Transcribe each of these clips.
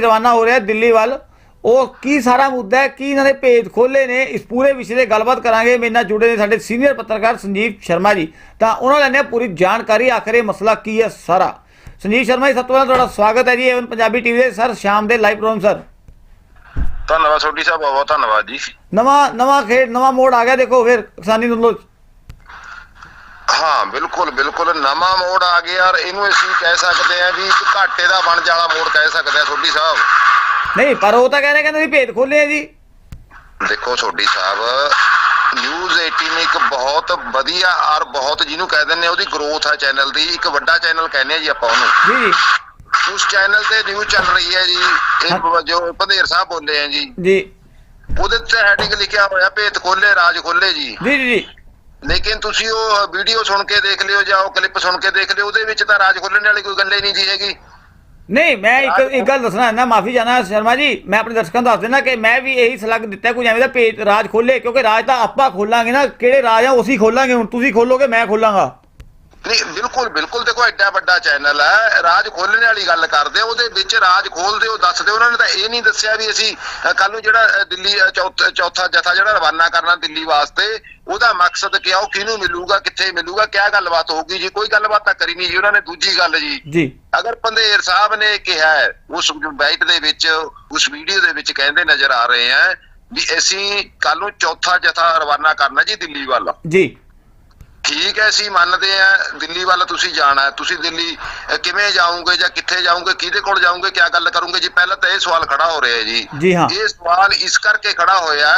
ਰਵਾਨਾ ਹੋ ਰਿਹਾ ਦਿੱਲੀ ਵੱਲ? ਉਹ ਕੀ ਸਾਰਾ ਮੁੱਦਾ ਹੈ? ਕੀ ਇਹਨਾਂ ਦੇ ਭੇਦ ਖੋਲੇ ਨੇ? ਇਸ ਪੂਰੇ ਵਿਸ਼ੇ ਤੇ ਗੱਲਬਾਤ ਕਰਾਂਗੇ। ਮੇਰੇ ਨਾਲ ਜੁੜੇ ਨੇ ਸਾਡੇ ਸੀਨੀਅਰ ਪੱਤਰਕਾਰ ਸੰਜੀਵ ਸ਼ਰਮਾ ਜੀ। ਤਾਂ ਉਹਨਾਂ ਲੈਣੇ ਪੂਰੀ ਜਾਣਕਾਰੀ ਆਖਰ ਇਹ ਮਸਲਾ ਕੀ ਹੈ ਸਾਰਾ? ਸੰਜੀਵ ਸ਼ਰਮਾ ਜੀ ਸਭ ਤੋਂ ਪਹਿਲਾਂ ਤੁਹਾਡਾ ਸਵਾਗਤ ਹੈ ਜੀ ਏਵਨ ਪੰਜਾਬੀ ਟੀਵੀ ਦੇ ਸਰ ਸ਼ਾਮ ਦੇ ਲਾਈਵ ਪ੍ਰੋਗਰਾਮ ਸਰ। ਧੰਨਵਾਦ ਸੋਢੀ ਸਾਹਿਬ ਬਹੁਤ ਬਹੁਤ ਧੰਨਵਾਦ ਜੀ। ਨਵਾਂ ਨਵਾਂ ਖੇਡ ਨਵਾਂ ਮੋੜ ਆ ਗਿਆ ਦੇਖੋ ਫਿਰ ਕਿਸਾਨੀ 'ਚ। ਹਾਂ ਬਿਲਕੁਲ ਬਿਲਕੁਲ। ਨਵਾਂ ਮੋੜ ਆ ਗਿਆ ਔਰ ਇਹਨੂੰ ਅਸੀਂ ਕਹਿ ਸਕਦੇ ਹਾਂ ਵੀ ਇੱਕ ਘਾਟੇ ਦਾ ਬਣ ਜਾਲਾ ਮੋੜ ਕਹਿ ਸਕਦੇ ਹਾਂ ਸੋਢੀ ਸਾਹਿਬ। ਨਹੀਂ ਪਰ ਉਹ ਤਾਂ ਕਹਿੰਦੇ ਵੀ ਭੇਦ ਖੋਲੇ ਆ ਜੀ। ਦੇਖੋ ਸੋਢੀ ਸਾਹਿਬ ਨਿਊਜ਼ 18 ਇੱਕ ਬਹੁਤ ਵਧੀਆ ਔਰ ਬਹੁਤ ਜਿਹਨੂੰ ਕਹਿ ਦਿੰਦੇ ਆ ਉਹਦੀ ਗਰੋਥ ਹੈ ਚੈਨਲ ਦੀ। ਇੱਕ ਵੱਡਾ ਚੈਨਲ ਕਹਿੰਦੇ ਆ ਜੀ ਆਪਾਂ ਉਹਨੂੰ। ਜੀ ਜੀ। ਉਸ ਚੈਨਲ ਤੇ ਨਿਊਜ਼ ਚੱਲ ਰਹੀ ਹੈ ਜੀ। ਇਹ ਜੋ ਭੰਦੇਰ ਸਾਹਿਬ ਬੋਲੇ ਆ ਜੀ। ਜੀ। ਉਹਦੇ ਤੇ ਹੈਡਿੰਗ ਲਿਖਿਆ ਹੋਇਆ ਭੇਤ ਖੋਲੇ ਰਾਜ ਖੋਲੇ ਜੀ ਜੀ ਜੀ। ਲੇਕਿਨ ਤੁਸੀਂ ਉਹ ਵੀਡੀਓ ਸੁਣ ਕੇ ਦੇਖ ਲਿਓ ਜਾਂ ਉਹ ਕਲਿੱਪ ਸੁਣ ਕੇ ਦੇਖ ਲਿਓ ਉਹਦੇ ਵਿੱਚ ਤਾਂ ਰਾਜ ਖੋਲਣ ਵਾਲੀ ਕੋਈ ਗੱਲ ਹੀ ਨਹੀਂ ਜੀ ਹੈਗੀ। ਨਹੀਂ ਮੈਂ ਇੱਕ ਇੱਕ ਗੱਲ ਦੱਸਣਾ ਹੈ ਨਾ ਮਾਫੀ ਚਾਹਨਾ ਸ਼ਰਮਾ ਜੀ ਮੈਂ ਆਪਣੇ ਦਰਸ਼ਕਾਂ ਨੂੰ ਦੱਸ ਦੇਣਾ ਕਿ ਮੈਂ ਵੀ ਇਹੀ ਸਲਾਹ ਦਿੱਤਾ ਕੋਈ ਐਵੇਂ ਦਾ ਪੇਜ ਰਾਜ ਖੋਲੇ ਕਿਉਂਕਿ ਰਾਜ ਤਾਂ ਆਪਾਂ ਖੋਲਾਂਗੇ ਨਾ ਕਿਹੜੇ ਰਾਜ ਆ ਉਸੇ ਖੋਲਾਂਗੇ ਹੁਣ ਤੁਸੀਂ ਖੋਲੋਗੇ ਮੈਂ ਖੋਲਾਂਗਾ। ਨਹੀਂ ਬਿਲਕੁਲ ਬਿਲਕੁਲ ਦੇਖੋ ਐਡਾ ਵੱਡਾ ਚੈਨਲ ਹੈ। ਰਾਜ ਖੋਲਣ ਵਾਲੀ ਗੱਲ ਕਰਦੇ ਆ ਉਹਦੇ ਵਿੱਚ ਰਾਜ ਖੋਲਦੇ ਉਹ ਦੱਸਦੇ ਉਹਨਾਂ ਨੇ ਤਾਂ ਇਹ ਨਹੀਂ ਦੱਸਿਆ ਵੀ ਅਸੀਂ ਕੱਲ ਨੂੰ ਜਿਹੜਾ ਦਿੱਲੀ ਚੌਥ- ਜਥਾ ਜਿਹੜਾ ਰਵਾਨਾ ਕਰਨਾ ਦਿੱਲੀ ਵਾਸਤੇ ਉਹਦਾ ਮਕਸਦ ਕੀ ਆ ਉਹ ਕਿਹਨੂੰ ਮਿਲੂਗਾ ਕਿੱਥੇ ਮਿਲੂਗਾ ਕਿਆ ਗੱਲਬਾਤ ਹੋਊਗੀ ਜੀ? ਕੋਈ ਗੱਲਬਾਤ ਤਾਂ ਕਰੀ ਨਹੀਂ ਜੀ ਉਹਨਾਂ ਨੇ ਦੂਜੀ ਗੱਲ ਜੀ। ਜੀ। ਅਗਰ ਪੰਧੇਰ ਸਾਹਿਬ ਨੇ ਕਿਹਾ ਉਸ ਬਾਈਟ ਦੇ ਵਿੱਚ ਉਸ ਵੀਡੀਓ ਦੇ ਵਿੱਚ ਕਹਿੰਦੇ ਨਜ਼ਰ ਆ ਰਹੇ ਆ ਵੀ ਅਸੀਂ ਕੱਲ ਨੂੰ ਚੌਥਾ ਜਥਾ ਰਵਾਨਾ ਕਰਨਾ ਜੀ ਦਿੱਲੀ ਵੱਲ। ਜੀ। ਠੀਕ ਹੈ ਅਸੀਂ ਮੰਨਦੇ ਆ ਦਿੱਲੀ ਵੱਲ ਤੁਸੀਂ ਜਾਣਾ ਤੁਸੀਂ ਦਿੱਲੀ ਕਿਵੇਂ ਜਾਓਗੇ ਜਾਂ ਕਿੱਥੇ ਜਾਓਗੇ ਕਿਹਦੇ ਕੋਲ ਜਾਓਗੇ ਕਿਆ ਗੱਲ ਕਰੋਗੇ? ਜੀ ਪਹਿਲਾਂ ਤਾਂ ਇਹ ਸਵਾਲ ਖੜਾ ਹੋ ਰਿਹਾ ਜੀ। ਜੀ ਹਾਂ। ਇਹ ਸਵਾਲ ਇਸ ਕਰਕੇ ਖੜਾ ਹੋਇਆ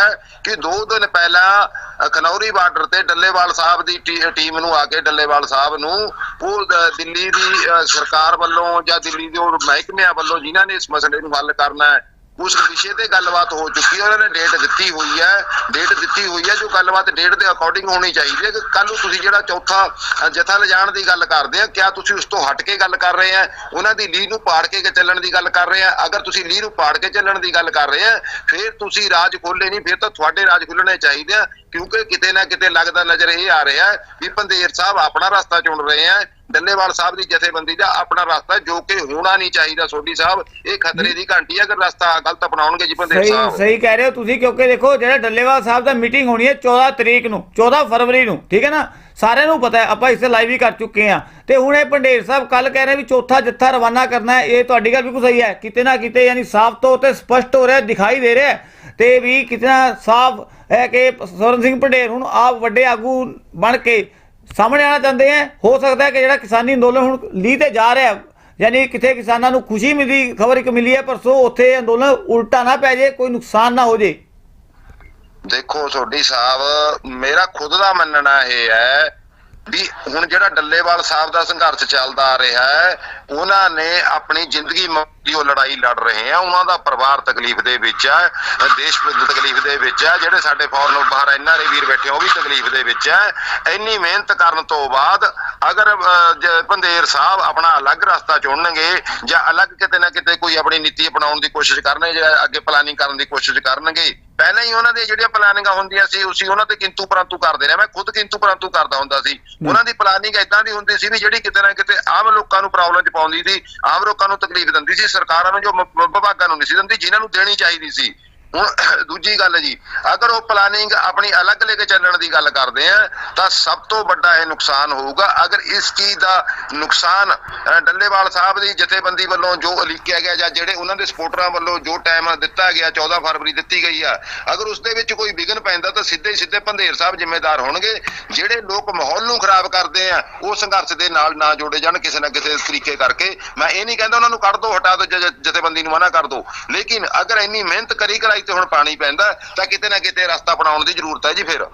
ਕਿ ਦੋ ਦਿਨ ਪਹਿਲਾਂ ਖਨੌਰੀ ਬਾਰਡਰ ਤੇ ਡੱਲੇਵਾਲ ਸਾਹਿਬ ਦੀ ਟੀਮ ਨੂੰ ਆ ਕੇ ਡੱਲੇਵਾਲ ਸਾਹਿਬ ਨੂੰ ਉਹ ਦਿੱਲੀ ਦੀ ਸਰਕਾਰ ਵੱਲੋਂ ਜਾਂ ਦਿੱਲੀ ਦੇ ਮਹਿਕਮਿਆਂ ਵੱਲੋਂ ਜਿਨ੍ਹਾਂ ਨੇ ਇਸ ਮਸਲੇ ਨੂੰ ਹੱਲ ਕਰਨਾ ਹੈ ਉਸ ਵਿਸ਼ੇ ਤੇ ਗੱਲਬਾਤ ਹੋ ਚੁੱਕੀ ਹੈ, ਉਹਨਾਂ ਨੇ ਡੇਟ ਦਿੱਤੀ ਹੋਈ ਹੈ ਡੇਟ ਦਿੱਤੀ ਹੋਈ ਹੈ ਜੋ ਗੱਲਬਾਤ ਡੇਟ ਦੇ ਅਕੋਰਡਿੰਗ ਹੋਣੀ ਚਾਹੀਦੀ ਹੈ ਕਿ ਕੱਲ ਨੂੰ ਤੁਸੀਂ ਜਿਹੜਾ ਚੌਥਾ ਜਥਾ ਲਿਜਾਣ ਦੀ ਗੱਲ ਕਰਦੇ ਆ, ਕਿਆ ਤੁਸੀਂ ਉਸ ਤੋਂ ਹਟ ਕੇ ਗੱਲ ਕਰ ਰਹੇ ਆ? ਉਹਨਾਂ ਦੀ ਲੀਹ ਨੂੰ ਪਾੜ ਕੇ ਚੱਲਣ ਦੀ ਗੱਲ ਕਰ ਰਹੇ ਆ? ਅਗਰ ਤੁਸੀਂ ਲੀਹ ਨੂੰ ਪਾੜ ਕੇ ਚੱਲਣ ਦੀ ਗੱਲ ਕਰ ਰਹੇ ਆ, ਫਿਰ ਤੁਸੀਂ ਰਾਜ ਖੋਲੇ ਨਹੀਂ, ਫਿਰ ਤਾਂ ਤੁਹਾਡੇ ਰਾਜ ਖੁੱਲਣੇ ਚਾਹੀਦੇ ਆ, ਕਿਉਂਕਿ ਕਿਤੇ ਨਾ ਕਿਤੇ ਲੱਗਦਾ ਨਜ਼ਰ ਇਹ ਆ ਰਿਹਾ ਵੀ ਪੰਦੇਰ ਸਾਹਿਬ ਆਪਣਾ ਰਸਤਾ ਚੁਣ ਰਹੇ ਆ ਡੱਲੇਵਾਲ ਸਾਹਿਬ ਦੀ ਜਥੇਬੰਦੀ ਦਾ ਆਪਣਾ ਰਸਤਾ ਜੋ ਕਿ ਹੋਣਾ ਨਹੀਂ ਚਾਹੀਦਾ ਸੋਢੀ ਸਾਹਿਬ ਇਹ ਖਤਰੇ ਦੀ ਘੰਟੀ ਹੈ ਅਗਰ ਰਸਤਾ ਗਲਤ ਅਪਣਾਉਣਗੇ ਜੀ ਪੰਦੇਰ ਸਹੀ ਸਾਹਿਬ। ਸਹੀ ਕਹਿ ਰਹੇ ਹੋ ਤੁਸੀਂ ਕਿਉਂਕਿ ਦੇਖੋ ਜਿਹੜਾ ਡੱਲੇਵਾਲ ਸਾਹਿਬ ਦਾ ਮੀਟਿੰਗ ਹੋਣੀ ਹੈ 14 ਤਰੀਕ ਨੂੰ 14 ਫਰਵਰੀ ਨੂੰ ਠੀਕ ਹੈ ਨਾ? ਸਾਰਿਆਂ ਨੂੰ ਪਤਾ ਹੈ ਆਪਾਂ ਇਸੇ ਲਾਈਵ ਹੀ ਕਰ ਚੁੱਕੇ ਹਾਂ। ਤੇ ਹੁਣ ਇਹ ਪੰਡੇਰ ਸਾਹਿਬ ਕੱਲ ਕਹਿ ਰਹੇ ਵੀ ਚੌਥਾ ਜੱਥਾ ਰਵਾਨਾ ਕਰਨਾ ਹੈ ਇਹ ਤੁਹਾਡੀ ਗੱਲ ਬਿਲਕੁਲ ਸਹੀ ਹੈ। ਕਿਤੇ ਨਾ ਕਿਤੇ ਯਾਨੀ ਸਾਫ਼ ਤੌਰ ਤੇ ਸਪਸ਼ਟ ਹੋ ਰਿਹਾ ਦਿਖਾਈ ਦੇ ਰਿਹਾ ਤੇ ਵੀ ਕਿਤਨਾ ਸਾਫ਼ ਹੈ ਕਿ ਸਵਰਨ ਸਿੰਘ ਪੰਡੇਰ ਹੁਣ ਆਪ ਵੱਡੇ ਆਗੂ ਬਣ ਕੇ ਸਾਹਮਣੇ ਆਣਾ ਚਾਹੁੰਦੇ ਹੈ ਹੋ ਸਕਦਾ ਹੈ ਕਿ ਜਿਹੜਾ ਕਿਸਾਨੀ ਅੰਦੋਲਨ ਹੁਣ ਲੀਹ ਤੇ ਜਾ ਰਿਹਾ, ਯਾਨੀ ਕਿਤੇ ਕਿਸਾਨਾਂ ਨੂੰ ਖੁਸ਼ੀ ਮਿਲੀ ਖਬਰ ਇੱਕ ਮਿਲੀ ਹੈ ਪਰਸੋਂ ਉੱਥੇ ਅੰਦੋਲਨ ਉਲਟਾ ਨਾ ਪੈ ਜੇ ਕੋਈ ਨੁਕਸਾਨ ਨਾ ਹੋ ਜੇ ਦੇਖੋ ਸੋਢੀ ਸਾਹਿਬ ਮੇਰਾ ਖੁਦ ਦਾ ਮੰਨਣਾ ਇਹ ਹੈ ਵੀ ਹੁਣ ਜਿਹੜਾ ਡੱਲੇਵਾਲ ਸਾਹਿਬ ਦਾ ਸੰਘਰਸ਼ ਚੱਲਦਾ ਆ ਰਿਹਾ ਹੈ, ਉਹਨਾਂ ਨੇ ਆਪਣੀ ਜ਼ਿੰਦਗੀ ਦੀ ਉਹ ਲੜਾਈ ਲੜ ਰਹੇ ਆ ਉਹਨਾਂ ਦਾ ਪਰਿਵਾਰ ਤਕਲੀਫ ਦੇ ਵਿੱਚ ਹੈ ਦੇਸ਼ ਤਕਲੀਫ ਦੇ ਵਿੱਚ ਹੈ ਜਿਹੜੇ ਸਾਡੇ ਫੌਰਨ ਬਾਹਰ ਐਨਆਰਏ ਵੀਰ ਬੈਠੇ ਆ, ਉਹ ਵੀ ਤਕਲੀਫ ਦੇ ਵਿੱਚ ਹੈ ਇੰਨੀ ਮਿਹਨਤ ਕਰਨ ਤੋਂ ਬਾਅਦ ਅਗਰ ਪੰਦੇਰ ਸਾਹਿਬ ਆਪਣਾ ਅਲੱਗ ਰਸਤਾ ਚੁਣਨਗੇ ਜਾਂ ਅਲੱਗ ਕਿਤੇ ਨਾ ਕਿਤੇ ਕੋਈ ਆਪਣੀ ਨੀਤੀ ਅਪਣਾਉਣ ਦੀ ਕੋਸ਼ਿਸ਼ ਕਰਨਗੇ ਜਾਂ ਅੱਗੇ ਪਲਾਨਿੰਗ ਕਰਨ ਦੀ ਕੋਸ਼ਿਸ਼ ਕਰਨਗੇ ਪਹਿਲਾਂ ਹੀ ਉਹਨਾਂ ਦੀਆਂ ਜਿਹੜੀਆਂ ਪਲਾਨਿੰਗਾਂ ਹੁੰਦੀਆਂ ਸੀ ਉਸੇ ਉਹਨਾਂ ਤੇ ਕਿੰਤੂ ਪਰੰਤੂ ਕਰਦੇ ਨੇ ਮੈਂ ਖੁਦ ਕਿੰਤੂ ਪਰੰਤੂ ਕਰਦਾ ਹੁੰਦਾ ਸੀ। ਉਹਨਾਂ ਦੀ ਪਲਾਨਿੰਗ ਇਦਾਂ ਦੀ ਹੁੰਦੀ ਸੀ ਵੀ ਜਿਹੜੀ ਕਿਤੇ ਨਾ ਕਿਤੇ ਆਮ ਲੋਕਾਂ ਨੂੰ ਪ੍ਰੋਬਲਮ ਚ ਪਾਉਂਦੀ ਸੀ ਆਮ ਲੋਕਾਂ ਨੂੰ ਤਕਲੀਫ ਦਿੰਦੀ ਸੀ ਸਰਕਾਰਾਂ ਨੂੰ ਜੋ ਵਿਭਾਗਾਂ ਨੂੰ ਨਹੀਂ ਸੀ ਦਿੰਦੀ ਜਿਨ੍ਹਾਂ ਨੂੰ ਦੇਣੀ ਚਾਹੀਦੀ ਸੀ। ਹੁਣ ਦੂਜੀ ਗੱਲ ਜੀ, ਅਗਰ ਉਹ ਪਲਾਨਿੰਗ ਆਪਣੀ ਅਲੱਗ ਲੈ ਕੇ ਚੱਲਣ ਦੀ ਗੱਲ ਕਰਦੇ ਆ, ਤਾਂ ਸਭ ਤੋਂ ਵੱਡਾ ਇਹ ਨੁਕਸਾਨ ਹੋਊਗਾ। ਅਗਰ ਇਸ ਚੀਜ਼ ਦਾ ਨੁਕਸਾਨ ਡੱਲੇਵਾਲ ਸਾਹਿਬ ਦੀ ਜਥੇਬੰਦੀ ਵੱਲੋਂ ਜੋ ਉਲੀਕਿਆ ਗਿਆ ਜਾਂ ਜਿਹੜੇ ਉਹਨਾਂ ਦੇ ਸਪੋਰਟਰਾਂ ਵੱਲੋਂ ਜੋ ਟਾਈਮ ਦਿੱਤਾ ਗਿਆ 14 ਫਰਵਰੀ ਦਿੱਤੀ ਗਈ ਆ, ਅਗਰ ਉਸ ਦੇ ਵਿੱਚ ਕੋਈ ਵਿਘਨ ਪੈਂਦਾ ਤਾਂ ਸਿੱਧੇ ਸਿੱਧੇ ਪੰਧੇਰ ਸਾਹਿਬ ਜ਼ਿੰਮੇਦਾਰ ਹੋਣਗੇ। ਜਿਹੜੇ ਲੋਕ ਮਾਹੌਲ ਨੂੰ ਖਰਾਬ ਕਰਦੇ ਆ, ਉਹ ਸੰਘਰਸ਼ ਦੇ ਨਾਲ ਨਾ ਜੋੜੇ ਜਾਣ ਕਿਸੇ ਨਾ ਕਿਸੇ ਤਰੀਕੇ ਕਰਕੇ। ਮੈਂ ਇਹ ਨਹੀਂ ਕਹਿੰਦਾ ਉਹਨਾਂ ਨੂੰ ਕੱਢ ਦੋ, ਹਟਾ ਦੋ ਜਥੇਬੰਦੀ ਨੂੰ ਮਨਾ ਕਰ ਦੋ। ਲੇਕਿਨ ਅਗਰ ਇੰਨੀ ਮਿਹਨਤ ਕਰੀ ਕਰਾਈ ਤੇ ਹੁਣ ਪਾਣੀ ਪੈਂਦਾ ਤਾਂ ਕਿਤੇ ਨਾ ਕਿਤੇ ਰਸਤਾ ਬਣਾਉਣ ਦੀ ਜ਼ਰੂਰਤ ਹੈ ਜੀ ਫਿਰ।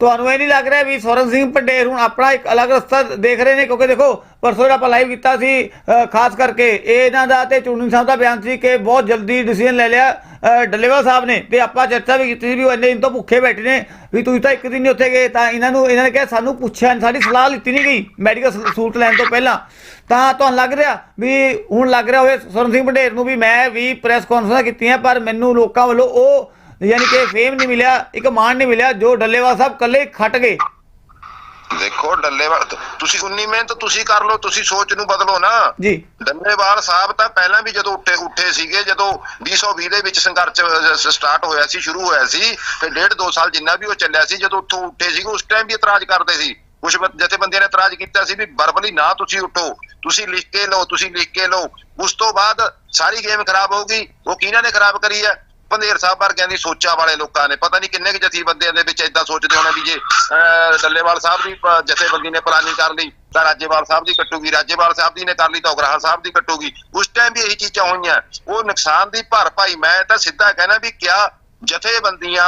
ਤੁਹਾਨੂੰ ਇਹ ਨਹੀਂ ਲੱਗ ਰਿਹਾ ਵੀ ਸਵਰਨ ਸਿੰਘ ਪੰਡੇਰ ਹੁਣ ਆਪਣਾ ਇੱਕ ਅਲੱਗ ਰਸਤਾ ਦੇਖ ਰਹੇ ਨੇ? ਕਿਉਂਕਿ ਦੇਖੋ ਪਰਸੋਂ ਜਿਹੜਾ ਆਪਾਂ ਲਾਈਵ ਕੀਤਾ ਸੀ ਖਾਸ ਕਰਕੇ ਇਹ ਇਹਨਾਂ ਦਾ ਤੇ ਚੂਨੀ ਸਾਹਿਬ ਦਾ ਬਿਆਨ ਸੀ ਕਿ ਬਹੁਤ ਜਲਦੀ ਡਿਸੀਜਨ ਲੈ ਲਿਆ ਅ, ਡੱਲੇਵਾਲ ਸਾਹਿਬ ਨੇ। ਤੇ ਆਪਾਂ ਚਰਚਾ ਵੀ ਕੀਤੀ ਸੀ ਵੀ ਉਹ ਇੰਨੇ ਦਿਨ ਤੋਂ ਭੁੱਖੇ ਬੈਠੇ ਨੇ ਵੀ ਤੁਸੀਂ ਤਾਂ ਇੱਕ ਦਿਨ ਨਹੀਂ ਉੱਥੇ ਗਏ ਤਾਂ ਇਹਨਾਂ ਨੂੰ ਇਹਨਾਂ ਨੇ ਕਿਹਾ ਸਾਨੂੰ ਪੁੱਛਿਆ ਸਾਡੀ ਸਲਾਹ ਲਿੱਤੀ ਨਹੀਂ ਗਈ ਮੈਡੀਕਲ ਸਹੂਲਤ ਲੈਣ ਤੋਂ ਪਹਿਲਾਂ। ਤਾਂ ਤੁਹਾਨੂੰ ਲੱਗ ਰਿਹਾ ਵੀ ਹੁਣ ਲੱਗ ਰਿਹਾ ਹੋਵੇ ਸਵਰਨ ਸਿੰਘ ਪੰਡੇਰ ਨੂੰ ਵੀ ਮੈਂ ਵੀ ਪ੍ਰੈਸ ਕਾਨਫਰੰਸਾਂ ਕੀਤੀਆਂ ਪਰ ਮੈਨੂੰ ਲੋਕਾਂ ਵੱਲੋਂ ਉਹ ਯਾਨੀ ਕਿ ਫੇਮ ਨਹੀਂ ਮਿਲਿਆ ਇੱਕ ਮਾਣ ਨਹੀਂ ਮਿਲਿਆ ਜੋ ਡੱਲੇਵਾਲ ਸਾਹਿਬ ਕੱਲੇ ਖੱਟ ਗਏ। ਦੇਖੋ ਡੱਲੇਵਾਲ ਤੁਸੀਂ ਉਨੀ ਮਿਹਨਤ ਤੁਸੀਂ ਕਰ ਲਓ ਤੁਸੀਂ ਸੋਚ ਨੂੰ ਬਦਲੋ ਨਾ। ਜੀ। ਡੱਲੇਵਾਲ ਸਾਹਿਬ ਤਾਂ ਪਹਿਲਾਂ ਵੀ ਜਦੋਂ ਉੱਠੇ ਉੱਠੇ ਸੀਗੇ ਜਦੋਂ 2020 ਦੇ ਵਿੱਚ ਸੰਘਰਸ਼ ਸਟਾਰਟ ਹੋਇਆ ਸੀ ਸ਼ੁਰੂ ਹੋਇਆ ਸੀ ਤੇ ਡੇਢ ਦੋ ਸਾਲ ਜਿੰਨਾ ਵੀ ਉਹ ਚੱਲਿਆ ਸੀ ਜਦੋਂ ਉੱਥੋਂ ਉੱਠੇ ਸੀਗੇ ਉਸ ਟਾਈਮ ਵੀ ਇਤਰਾਜ਼ ਕਰਦੇ ਸੀ। ਕੁਝ ਜਥੇਬੰਦੀਆਂ ਨੇ ਇਤਰਾਜ਼ ਕੀਤਾ ਸੀ ਵੀ ਬਰਬਲੀ ਨਾ ਤੁਸੀਂ ਉੱਠੋ ਤੁਸੀਂ ਲਿਖ ਕੇ ਲਓ ਤੁਸੀਂ ਲਿਖ ਕੇ ਲਓ। ਉਸ ਤੋਂ ਬਾਅਦ ਸਾਰੀ ਗੇਮ ਖਰਾਬ ਹੋ ਗਈ ਉਹ ਕਿਹਨਾਂ ਨੇ ਖਰਾਬ ਕਰੀ ਹੈ ਪੰਧੇਰ ਸਾਹਿਬ ਵਰਗਿਆਂ ਦੀ ਸੋਚਾਂ ਵਾਲੇ ਲੋਕਾਂ ਨੇ ਪਤਾ ਨਹੀਂ ਕਿੰਨੇ ਕੁ ਜਥੇਬੰਦੀਆਂ ਦੇ ਵਿੱਚ ਇਦਾਂ ਸੋਚਦੇ ਹੋਣੇ ਵੀ ਜੇ ਡੱਲੇਵਾਲ ਸਾਹਿਬ ਦੀ ਜਥੇਬੰਦੀ ਨੇ ਪਲਾਨਿੰਗ ਕਰ ਲਈ ਤਾਂ ਰਾਜੇਵਾਲ ਸਾਹਿਬ ਦੀ ਕੱਟੂਗੀ ਰਾਜੇਵਾਲ ਸਾਹਿਬ ਦੀ ਨੇ ਕਰ ਲਈ ਤਾਂ ਉਗਰਾਹਾਂ ਸਾਹਿਬ ਦੀ ਕੱਟੂਗੀ। ਉਸ ਟਾਈਮ ਵੀ ਇਹੀ ਚੀਜ਼ਾਂ ਹੋਈਆਂ। ਉਹ ਨੁਕਸਾਨ ਦੀ ਭਰਪਾਈ ਮੈਂ ਤਾਂ ਸਿੱਧਾ ਕਹਿਣਾ ਵੀ ਕਿਆ ਜਥੇਬੰਦੀਆਂ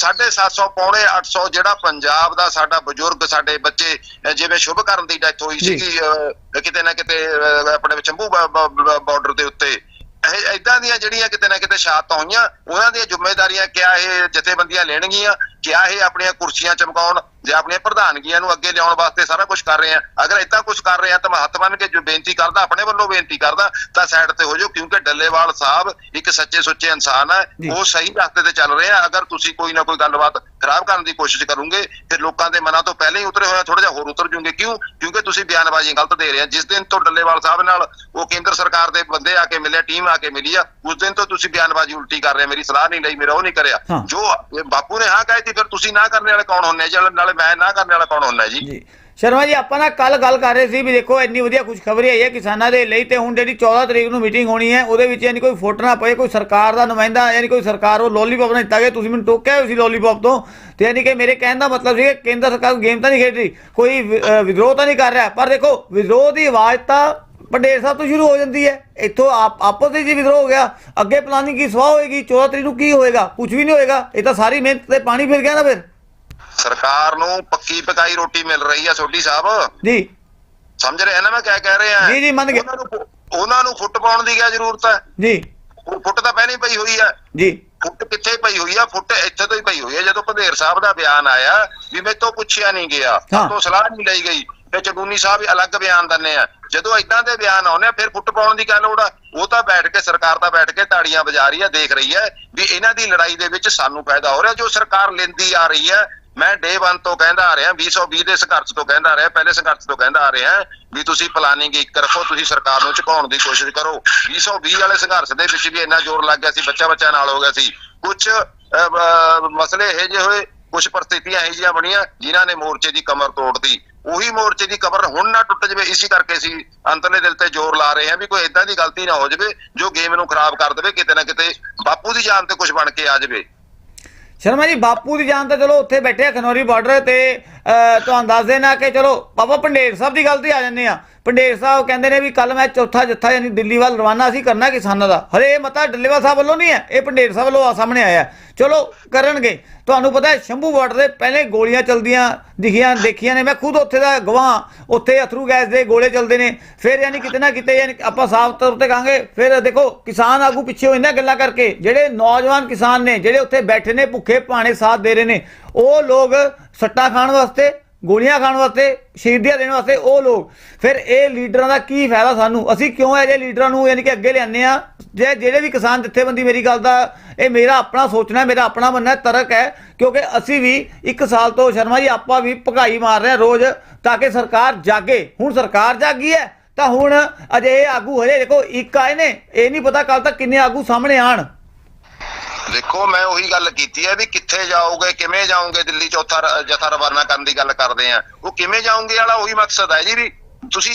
750 ਪੌਣੇ 800 ਜਿਹੜਾ ਪੰਜਾਬ ਦਾ ਸਾਡਾ ਬਜ਼ੁਰਗ ਸਾਡੇ ਬੱਚੇ ਜਿਵੇਂ ਸ਼ੁਭ ਕਰਨ ਦੀ ਡੈਥ ਹੋਈ। ਸੀ ਕਿਤੇ ਨਾ ਕਿਤੇ ਆਪਣੇ ਚੰਬੂ ਬਾਰਡਰ ਦੇ ਉੱਤੇ। ਇਹ ਇਦਾਂ ਦੀਆਂ ਜਿਹੜੀਆਂ ਕਿਤੇ ਨਾ ਕਿਤੇ ਸ਼ਾਤ ਹੋਈਆਂ, ਉਹਨਾਂ ਦੀਆਂ ਜ਼ਿੰਮੇਵਾਰੀਆਂ ਕਿਆ ਇਹ ਜਥੇਬੰਦੀਆਂ ਲੈਣਗੀਆਂ, ਕਿਆ ਇਹ ਆਪਣੀਆਂ ਕੁਰਸੀਆਂ ਚਮਕਾਉਣ ਜਾਂ ਆਪਣੀਆਂ ਪ੍ਰਧਾਨਗੀਆਂ ਨੂੰ ਅੱਗੇ ਲਿਆਉਣ ਵਾਸਤੇ ਸਾਰਾ ਕੁਝ ਕਰ ਰਹੇ ਆ ਅਗਰ ਇਦਾਂ ਕੁਝ ਕਰ ਰਹੇ ਆ ਤਾਂ ਮੈਂ ਹੱਥ ਬੰਨ ਕੇ ਜੋ ਬੇਨਤੀ ਕਰਦਾ ਆਪਣੇ ਵੱਲੋਂ ਬੇਨਤੀ ਕਰਦਾ ਤਾਂ ਸਾਈਡ ਤੇ ਹੋ ਜਾਓ ਕਿਉਂਕਿ ਡੱਲੇਵਾਲ ਸਾਹਿਬ ਇੱਕ ਸੱਚੇ ਸੁੱਚੇ ਇਨਸਾਨ। ਹੈ ਉਹ ਸਹੀ ਰਸਤੇ ਤੇ ਚੱਲ ਰਹੇ ਆ ਅਗਰ ਤੁਸੀਂ ਕੋਈ ਨਾ ਕੋਈ ਗੱਲਬਾਤ ਖਰਾਬ ਕਰਨ ਦੀ ਕੋਸ਼ਿਸ਼ ਕਰੋਗੇ ਫਿਰ ਲੋਕਾਂ ਦੇ ਮਨਾਂ ਤੋਂ ਪਹਿਲਾਂ ਹੀ ਉਤਰੇ ਹੋਏ ਥੋੜਾ ਜਿਹਾ ਹੋਰ ਉਤਰ ਜੂਗੇ ਕਿਉਂ? ਕਿਉਂਕਿ ਤੁਸੀਂ ਬਿਆਨਬਾਜ਼ੀ ਗਲਤ ਦੇ ਰਹੇ ਆ। ਜਿਸ ਦਿਨ ਤੋਂ ਡੱਲੇਵਾਲ ਸਾਹਿਬ ਨਾਲ ਉਹ ਕੇਂਦਰ ਸਰਕਾਰ ਦੇ ਬੰਦੇ ਆ ਕੇ ਮਿਲੇ ਟੀਮ ਆ ਕੇ ਮਿਲੀ ਆ ਉਸ ਦਿਨ ਤੋਂ ਤੁਸੀਂ ਬਿਆਨਬਾਜ਼ੀ ਉਲਟੀ ਕਰ ਰਹੇ ਮੇਰੀ ਸਲਾਹ ਨਹੀਂ ਲਈ ਮੇਰਾ ਉਹ ਨਹੀਂ ਕਰਿਆ। ਜੋ ਬਾਪੂ ਨੇ ਹਾਂ ਕਹੀ ਫਿਰ ਤੁਸੀਂ ਨਾ ਕਰਨ ਵਾਲੇ ਕੌਣ ਹੁੰਨੇ? ਜੀ ਨਾਲੇ ਮੈਂ ਨਾ ਕਰਨ ਵਾਲਾ ਕੌਣ ਹੁੰਨਾ ਜੀ? ਸ਼ਰਮਾ ਜੀ ਆਪਾਂ ਨਾ ਕੱਲ ਗੱਲ ਕਰ ਰਹੇ ਸੀ ਵੀ ਦੇਖੋ ਇੰਨੀ ਵਧੀਆ ਖੁਸ਼ਖਬਰੀ ਆਈ ਹੈ ਕਿਸਾਨਾਂ ਦੇ ਲਈ ਤੇ ਹੁਣ ਜਿਹੜੀ 14 ਤਰੀਕ ਨੂੰ ਮੀਟਿੰਗ ਹੋਣੀ ਹੈ ਉਹਦੇ ਵਿੱਚ ਯਾਨੀ ਕੋਈ ਫੁੱਟ ਨਾ ਪਏ ਕੋਈ ਸਰਕਾਰ ਦਾ ਨੁਮਾਇੰਦਾ ਯਾਨੀ ਕੋਈ ਸਰਕਾਰ ਉਹ ਲੋਲੀਪੌਪ ਨਾ ਦਿੱਤਾ ਗਿਆ ਤੁਸੀਂ ਮੈਨੂੰ ਟੋਕਿਆ ਹੋਇਆ ਸੀ ਲੋਲੀਪੌਪ ਤੋਂ ਤੇ ਯਾਨੀ ਕਿ ਮੇਰੇ ਕਹਿਣ ਦਾ ਮਤਲਬ ਸੀ ਕਿ ਕੇਂਦਰ ਸਰਕਾਰ ਗੇਮ ਤਾਂ ਨਹੀਂ ਖੇਡ ਰਹੀ ਕੋਈ ਵਿਦਰੋਹ ਤਾਂ ਨਹੀਂ ਕਰ ਰਿਹਾ ਪਰ ਦੇਖੋ ਵਿਦਰੋਹ ਦੀ ਆਵਾਜ਼ ਤਾਂ ਪੰਡੇਰ ਸਾਹਿਬ ਤੋਂ ਸ਼ੁਰੂ ਹੋ ਜਾਂਦੀ ਹੈ। ਇੱਥੋਂ ਆਪ ਆਪਸ ਵਿੱਚ ਹੀ ਵਿਦਰੋਹ ਹੋ ਗਿਆ। ਅੱਗੇ ਪਲਾਨਿੰਗ ਕੀ ਸਵਾਹ ਹੋਏਗੀ? 14 ਤਰੀਕ ਨੂੰ ਕੀ ਹੋਏਗਾ? ਕੁਝ ਵੀ ਨਹੀਂ ਹੋਏਗਾ। ਇਹ ਤਾਂ ਸਾਰੀ ਮਿਹਨਤ ਤੇ ਪਾਣੀ ਫਿਰ ਗਿਆ ਨਾ ਫਿਰ। ਸਰਕਾਰ ਨੂੰ ਪੱਕੀ ਪਕਾਈ ਰੋਟੀ ਮਿਲ ਰਹੀ ਆ ਸੋਢੀ ਸਾਹਿਬ। ਜੀ। ਸਮਝ ਰਹੇ ਆ ਨਾ ਮੈਂ ਕਿਆ ਕਹਿ ਰਿਹਾ? ਜੀ, ਜੀ, ਮੰਨ ਗਿਆ। ਉਹਨਾਂ ਨੂੰ ਫੁੱਟ ਪਾਉਣ ਦੀ ਕੀ ਜ਼ਰੂਰਤ ਹੈ? ਜੀ। ਫੁੱਟ ਤਾਂ ਪਹਿਲਾਂ ਹੀ ਪਈ ਹੋਈ ਹੈ ਜੀ। ਫੁੱਟ ਕਿੱਥੇ ਪਈ ਹੋਈ ਆ? ਫੁੱਟ ਇੱਥੇ ਤੋਂ ਹੀ ਪਈ ਹੋਈ ਆ। ਜਦੋਂ ਪੰਧੇਰ ਸਾਹਿਬ ਦਾ ਬਿਆਨ ਆਇਆ ਵੀ ਮੇਰੇ ਤੋਂ ਪੁੱਛਿਆ ਨਹੀਂ ਗਿਆ। ਤੋਂ ਸਲਾਹ ਨਹੀਂ ਲਈ ਗਈ ਤੇ ਚਗੂਨੀ ਸਾਹਿਬ ਅਲੱਗ ਬਿਆਨ ਦਿੰਦੇ ਆ। ਜਦੋਂ ਇਦਾਂ ਦੇ ਬਿਆਨ ਆਉਂਦੇ ਆ, ਫਿਰ ਫੁੱਟ ਪਾਉਣ ਦੀ ਗੱਲ ਲੋੜ ਆ ਉਹ ਤਾਂ ਬੈਠ ਕੇ, ਸਰਕਾਰ ਦਾ ਬੈਠ ਕੇ ਤਾੜੀਆਂ ਵਜਾ ਰਹੀ ਆ, ਦੇਖ ਰਹੀ ਹੈ ਵੀ ਇਹਨਾਂ ਦੀ ਲੜਾਈ ਦੇ ਵਿੱਚ ਸਾਨੂੰ ਫਾਇਦਾ ਹੋ ਰਿਹਾ। ਜੋ ਸਰਕਾਰ ਲੈਂਦੀ ਆ ਰਹੀ ਹੈ ਮੈਂ ਡੇ 1 ਤੋਂ ਕਹਿੰਦਾ ਆ ਰਿਹਾ 2020 ਦੇ ਸੰਘਰਸ਼ ਤੋਂ ਕਹਿੰਦਾ ਆ ਰਿਹਾ, ਪਹਿਲੇ ਸੰਘਰਸ਼ ਤੋਂ ਕਹਿੰਦਾ ਆ ਰਿਹਾ ਵੀ ਤੁਸੀਂ ਪਲਾਨਿੰਗ ਇੱਕ ਰੱਖੋ, ਤੁਸੀਂ ਸਰਕਾਰ ਨੂੰ ਝੁਕਾਉਣ ਦੀ ਕੋਸ਼ਿਸ਼ ਕਰੋ। 2020 ਵਾਲੇ ਸੰਘਰਸ਼ ਦੇ ਵਿੱਚ ਵੀ ਇੰਨਾ ਜ਼ੋਰ ਲੱਗ ਗਿਆ ਸੀ ਬੱਚਾ ਬੱਚਾ ਨਾਲ ਹੋ ਗਿਆ ਸੀ। ਕੁਝ ਮਸਲੇ ਇਹ ਜਿਹੇ ਹੋਏ ਕੁਝ ਪਰਿਸਥਿਤੀਆਂ ਇਹ ਜਿਹੀਆਂ ਬਣੀਆਂ, ਜਿਨ੍ਹਾਂ ਨੇ ਮੋਰਚੇ ਦੀ ਕਮਰ ਤੋੜਦੀ ਉਹੀ ਮੋਰਚੇ ਦੀ ਕਬਰ ਹੁਣ ਨਾ ਟੁੱਟ ਜਵੇ ਇਸੇ ਕਰਕੇ ਅਸੀਂ ਅੰਤਰਲੇ ਦਿਲ ਤੇ ਜ਼ੋਰ ਲਾ ਰਹੇ ਹਾਂ ਵੀ ਕੋਈ ਇਦਾਂ ਦੀ ਗਲਤੀ ਨਾ ਹੋ ਜਵੇ ਜੋ ਗੇਮ ਨੂੰ ਖਰਾਬ ਕਰ ਦੇਵੇ ਕਿਤੇ ਨਾ ਕਿਤੇ ਬਾਪੂ ਦੀ ਜਾਨ ਤੇ ਕੁਝ ਬਣ ਕੇ ਆ ਜਾਵੇ। ਸ਼ਰਮਾ ਜੀ ਬਾਪੂ ਦੀ ਜਾਨ ਤਾਂ ਚਲੋ ਉੱਥੇ ਬੈਠੇ ਆ ਖਨੌਰੀ ਬਾਰਡਰ ਤੇ ਅਹ, ਤੁਹਾਨੂੰ ਦੱਸ ਦੇਣਾ ਕਿ ਚਲੋ ਬਾਬਾ ਪੰਡੇਰ ਸਾਹਿਬ ਦੀ ਗੱਲ ਤੇ ਆ ਜੰਨੇ ਆ। ਪੰਡੇਰ ਸਾਹਿਬ ਕਹਿੰਦੇ ਨੇ ਵੀ ਕੱਲ ਮੈਂ ਚੌਥਾ ਜੱਥਾ ਯਾਨੀ ਦਿੱਲੀ ਵੱਲ ਰਵਾਨਾ ਸੀ ਕਰਨਾ ਕਿਸਾਨਾਂ ਦਾ। ਹਰੇ ਇਹ ਮਤਾ ਡੱਲੇਵਾਲ ਸਾਹਿਬ ਵੱਲੋਂ ਨਹੀਂ ਹੈ, ਇਹ ਪੰਡੇਰ ਸਾਹਿਬ ਵੱਲੋਂ ਆ ਸਾਹਮਣੇ ਆਇਆ ਚਲੋ, ਕਰਨਗੇ। ਤੁਹਾਨੂੰ ਪਤਾ ਹੈ, ਸ਼ੰਭੂ ਬਾਰਡਰ ਦੇ ਪਹਿਲੇ ਗੋਲੀਆਂ ਚਲਦੀਆਂ ਦਿਖੀਆਂ, ਦੇਖੀਆਂ ਨੇ। ਮੈਂ ਖੁਦ ਉੱਥੇ ਦਾ ਗਵਾਹ ਉੱਥੇ ਅਥਰੂ ਗੈਸ ਦੇ ਗੋਲੇ ਚੱਲਦੇ ਨੇ। ਫਿਰ ਯਾਨੀ ਕਿਤੇ ਨਾ ਕਿਤੇ ਯਾਨੀ ਆਪਾਂ ਸਾਫ਼ ਤੌਰ ਤੇ ਕਹਾਂਗੇ, ਫਿਰ ਦੇਖੋ, ਕਿਸਾਨ ਆਗੂ ਪਿੱਛੇ ਹੋ ਇਹਨਾਂ ਗੱਲਾਂ ਕਰਕੇ। ਜਿਹੜੇ ਨੌਜਵਾਨ ਕਿਸਾਨ ਨੇ, ਜਿਹੜੇ ਉੱਥੇ ਬੈਠੇ ਨੇ, ਭੁੱਖੇ ਭਾਣੇ ਸਾਥ ਦੇ ਰਹੇ ਨੇ, ਉਹ ਲੋਕ ਸੱਟਾਂ ਖਾਣ ਵਾਸਤੇ ਗੋਲੀਆਂ ਖਾਣ ਵਾਸਤੇ, ਸ਼ਹੀਦੀਆਂ ਦੇਣ ਵਾਸਤੇ ਉਹ ਲੋਕ। ਫਿਰ ਇਹ ਲੀਡਰਾਂ ਦਾ ਕੀ ਫਾਇਦਾ ਸਾਨੂੰ? ਅਸੀਂ ਕਿਉਂ ਇਹ ਜਿਹੇ ਲੀਡਰਾਂ ਨੂੰ ਯਾਨੀ ਕਿ ਅੱਗੇ ਲਿਆਉਂਦੇ ਆ ਜੇ ਜਿਹੜੇ ਵੀ ਕਿਸਾਨ ਜਥੇਬੰਦੀ ਮੇਰੀ ਗੱਲ ਦਾ, ਇਹ ਮੇਰਾ ਆਪਣਾ ਸੋਚਣਾ ਮੇਰਾ ਆਪਣਾ ਮੰਨਣਾ ਤਰਕ ਹੈ, ਕਿਉਂਕਿ ਅਸੀਂ ਵੀ ਇੱਕ ਸਾਲ ਤੋਂ ਸ਼ਰਮਾ ਜੀ, ਆਪਾਂ ਵੀ ਭਗਾਈ ਮਾਰ ਰਹੇ ਹਾਂ ਰੋਜ਼, ਤਾਂ ਕਿ ਸਰਕਾਰ ਜਾਗੇ। ਹੁਣ ਸਰਕਾਰ ਜਾਗੀ ਹੈ, ਤਾਂ ਹੁਣ ਅਜੇ ਆਗੂ ਹਲੇ ਦੇਖੋ ਇੱਕ ਆਏ ਨੇ, ਇਹ ਨਹੀਂ ਪਤਾ ਕੱਲ ਤੱਕ ਕਿੰਨੇ ਆਗੂ ਸਾਹਮਣੇ ਆਣ ਦੇਖੋ ਮੈਂ ਉਹੀ ਗੱਲ ਕੀਤੀ ਹੈ ਵੀ ਕਿੱਥੇ ਜਾਓਗੇ ਕਿਵੇਂ ਜਾਓਗੇ ਦਿੱਲੀ ਚੌਥਾ ਜਥਾ ਰਵਾਨਾ ਕਰਨ ਦੀ ਗੱਲ ਕਰਦੇ ਆ। ਉਹ ਕਿਵੇਂ ਜਾਓਗੇ ਵਾਲਾ ਉਹੀ ਮਕਸਦ ਹੈ ਜੀ ਵੀ ਤੁਸੀਂ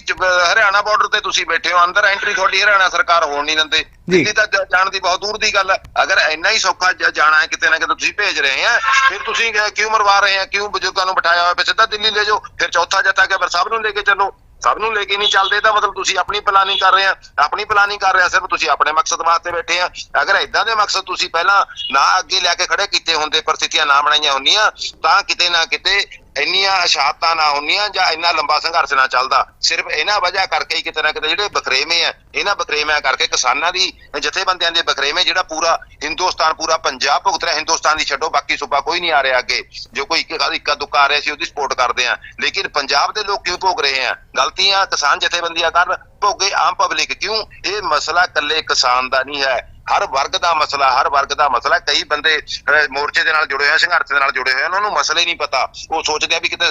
ਹਰਿਆਣਾ ਬਾਰਡਰ ਤੇ ਤੁਸੀਂ ਬੈਠੇ ਹੋ ਅੰਦਰ ਐਂਟਰੀ ਤੁਹਾਡੀ ਹਰਿਆਣਾ ਸਰਕਾਰ ਹੋਣ ਨਹੀਂ ਦਿੰਦੇ। ਦਿੱਲੀ ਤੱਕ ਜਾਣ ਦੀ ਬਹੁਤ ਦੂਰ ਦੀ ਗੱਲ ਹੈ। ਅਗਰ ਇੰਨਾ ਹੀ ਸੌਖਾ ਜਾਣਾ ਹੈ ਕਿਤੇ ਨਾ ਕਿਤੇ ਤੁਸੀਂ ਭੇਜ ਰਹੇ ਆ ਫਿਰ ਤੁਸੀਂ ਕਿਉਂ ਮਰਵਾ ਰਹੇ ਆ? ਕਿਉਂ ਬਜ਼ੁਰਗਾਂ ਨੂੰ ਬਿਠਾਇਆ ਹੋਇਆ? ਸਿੱਧਾ ਦਿੱਲੀ ਲੈ ਜਾਓ ਫਿਰ ਚੌਥਾ ਜਥਾ ਕੇ ਫਿਰ ਸਭ ਨੂੰ ਲੈ ਕੇ ਚੱਲੋ। ਸਭ ਨੂੰ ਲੈ ਕੇ ਨਹੀਂ ਚੱਲਦੇ, ਤਾਂ ਮਤਲਬ ਤੁਸੀਂ ਆਪਣੀ ਪਲਾਨਿੰਗ ਕਰ ਰਹੇ ਆ। ਆਪਣੀ ਪਲਾਨਿੰਗ ਕਰ ਰਹੇ ਆ ਸਿਰਫ ਤੁਸੀਂ ਆਪਣੇ ਮਕਸਦ ਵਾਸਤੇ ਬੈਠੇ ਆ। ਅਗਰ ਇਦਾਂ ਦੇ ਮਕਸਦ ਤੁਸੀਂ ਪਹਿਲਾਂ ਨਾ ਅੱਗੇ ਲੈ ਕੇ ਖੜੇ ਕੀਤੇ ਹੁੰਦੇ, ਪਰਿਸਥਿਤੀਆਂ ਨਾ ਬਣਾਈਆਂ ਹੁੰਦੀਆਂ, ਤਾਂ ਕਿਤੇ ਨਾ ਕਿਤੇ ਇੰਨੀਆਂ ਸ਼ਹਾਦਤਾਂ ਨਾ ਹੁੰਦੀਆਂ ਜਾਂ ਇੰਨਾ ਲੰਬਾ ਸੰਘਰਸ਼ ਨਾ ਚੱਲਦਾ। ਸਿਰਫ ਇਹਨਾਂ ਵਜ੍ਹਾ ਕਰਕੇ ਹੀ ਕਿਤੇ ਨਾ ਕਿਤੇ ਜਿਹੜੇ ਬਖਰੇਵੇਂ ਆ, ਇਹਨਾਂ ਬਖਰੇਵਿਆਂ ਕਰਕੇ ਕਿਸਾਨਾਂ ਦੀ, ਜਥੇਬੰਦੀਆਂ ਦੇ ਬਖਰੇਵੇਂ ਜਿਹੜਾ ਪੂਰਾ ਹਿੰਦੁਸਤਾਨ, ਪੂਰਾ ਪੰਜਾਬ ਭੁਗਤ ਰਿਹਾ, ਹਿੰਦੁਸਤਾਨ ਦੀ ਛੱਡੋ, ਬਾਕੀ ਸੂਬਾ ਕੋਈ ਨਹੀਂ ਆ ਰਿਹਾ ਅੱਗੇ। ਜੋ ਕੋਈ ਇੱਕ ਇੱਕਾ ਦੁੱਕਾ ਆ ਰਿਹਾ ਸੀ, ਉਹਦੀ ਸਪੋਰਟ ਕਰਦੇ ਆ। ਲੇਕਿਨ ਪੰਜਾਬ ਦੇ ਲੋਕ ਕਿਉਂ ਭੋਗ ਰਹੇ ਆ? ਗਲਤੀਆਂ ਕਿਸਾਨ ਜਥੇਬੰਦੀਆਂ ਕਰਨ ਭੋਗੇ ਆਮ ਪਬਲਿਕ ਕਿਉਂ? ਇਹ ਮਸਲਾ ਇਕੱਲੇ ਕਿਸਾਨ ਦਾ ਨਹੀਂ ਹੈ। ਹਰ ਵਰਗ ਦਾ ਮਸਲਾ ਹਰ ਵਰਗ ਦਾ ਮਸਲਾ ਕਈ ਬੰਦੇ ਅਹ, ਮੋਰਚੇ ਦੇ ਨਾਲ ਜੁੜੇ ਹੋਏ ਸੰਘਰਸ਼ ਦੇ ਨਾਲ ਜੁੜੇ ਹੋਏ ਉਹਨਾਂ ਨੂੰ ਮਸਲੇ ਨਹੀਂ ਪਤਾ। ਉਹ ਸੋਚਦੇ ਆ ਵੀ ਕਿਤੇ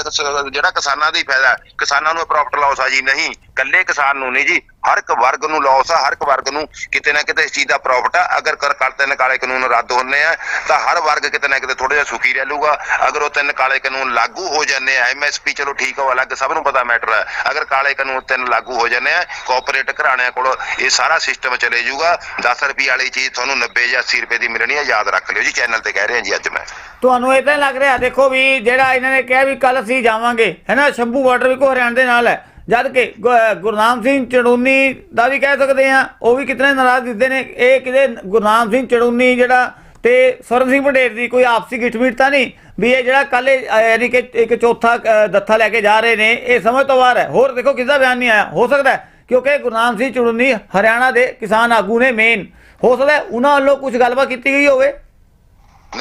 ਜਿਹੜਾ ਕਿਸਾਨਾਂ ਦਾ ਹੀ ਫਾਇਦਾ ਕਿਸਾਨਾਂ ਨੂੰ ਪ੍ਰੋਫਿਟ ਲਾਸ ਆ ਜੀ ਨਹੀਂ। ਕੱਲੇ ਕਿਸਾਨ ਨੂੰ ਨਹੀਂ ਜੀ, ਹਰ ਇੱਕ ਵਰਗ ਨੂੰ ਲਾਸ ਆ, ਹਰ ਇੱਕ ਵਰਗ ਨੂੰ ਕਿਤੇ ਨਾ ਕਿਤੇ ਇਸ ਚੀਜ਼ ਦਾ ਪ੍ਰੋਫਿਟ ਆ। ਅਗਰ ਕਰ ਕਰ ਤਿੰਨ ਕਾਲੇ ਕਾਨੂੰਨ ਰੱਦ ਹੁੰਨੇ ਆ, ਤਾਂ ਹਰ ਵਰਗ ਕਿਤੇ ਨਾ ਕਿਤੇ ਥੋੜਾ ਜਿਹਾ ਸੁਖੀ ਰਹਿ ਲੂਗਾ। ਅਗਰ ਉਹ ਤਿੰਨ ਕਾਲੇ ਕਾਨੂੰਨ ਲਾਗੂ ਹੋ ਜਾਂਦੇ ਆ ਐਮਐਸਪੀ ਚਲੋ ਠੀਕ ਆ ਅਲੱਗ ਸਭ ਨੂੰ ਪਤਾ ਮੈਟਰ ਹੈ ਅਗਰ ਕਾਲੇ ਕਾਨੂੰਨ ਤਿੰਨ ਲਾਗੂ ਹੋ ਜਾਂਦੇ ਆ ਕੋਆਪਰੇਟ ਘਰਾਣਿਆਂ ਕੋਲ ਇਹ ਸਾਰਾ ਸਿਸਟਮ ਚਲੇ ਜਾਊਗਾ। 10 ਰੁਪਏ ਵਾਲੀ ਚੀਜ਼ ਤੁਹਾਨੂੰ 90 ਜਾਂ 80 ਰੁਪਏ ਦੀ ਮਿਲਣੀ ਹੈ ਯਾਦ ਰੱਖ ਲਿਓ ਜੀ ਚੈਨਲ ਤੇ ਕਹਿ ਰਿਹਾ ਜੀ ਅੱਜ ਮੈਂ। ਤੁਹਾਨੂੰ ਇਹ ਤਾਂ ਲੱਗ ਰਿਹਾ, ਦੇਖੋ ਵੀ ਜਿਹੜਾ ਇਹਨਾਂ ਨੇ ਕਿਹਾ ਵੀ ਕੱਲ ਅਸੀਂ ਜਾਵਾਂਗੇ ਹੈਨਾ ਸ਼ੰਭੂ ਬਾਰਡਰ ਵੀ ਕੋ ਹਰਿਆਣਾ ਦੇ ਨਾਲ ਹੈ। ਜਦ ਕਿ ਗੁਰਨਾਮ ਸਿੰਘ ਚੜੂਨੀ ਦਾ ਵੀ ਕਹਿ ਸਕਦੇ ਆ ਉਹ ਵੀ ਕਿਤਨੇ ਨਾਰਾਜ਼ ਦਿਖਦੇ ਨੇ ਇਹ ਕਿਤੇ ਗੁਰਨਾਮ ਸਿੰਘ ਚੜੂਨੀ ਜਿਹੜਾ ਤੇ ਸਵਰਨ ਸਿੰਘ ਭੰਡੇਰ ਦੀ ਕੋਈ ਆਪਸੀ ਗਿਟਮਿਟ ਤਾਂ ਨਹੀਂ ਵੀ ਇਹ ਜਿਹੜਾ ਕੱਲ ਯਾਨੀ ਕਿ ਇੱਕ ਚੌਥਾ ਅ, ਦੱਥਾ ਲੈ ਕੇ ਜਾ ਰਹੇ ਨੇ ਇਹ ਸਮਝ ਤੋਂ ਬਾਹਰ ਹੈ। ਹੋਰ ਦੇਖੋ ਕਿਸ ਦਾ ਬਿਆਨ ਨਹੀਂ ਆਇਆ। ਹੋ ਸਕਦਾ ਕਿਉਂਕਿ ਗੁਰਨਾਮ ਸਿੰਘ ਚੜੂਨੀ ਹਰਿਆਣਾ ਦੇ ਕਿਸਾਨ ਆਗੂ ਨੇ ਮੇਨ ਹੋ ਸਕਦਾ ਉਹਨਾਂ ਵੱਲੋਂ ਕੁਝ ਗੱਲਬਾਤ ਕੀਤੀ ਗਈ ਹੋਵੇ।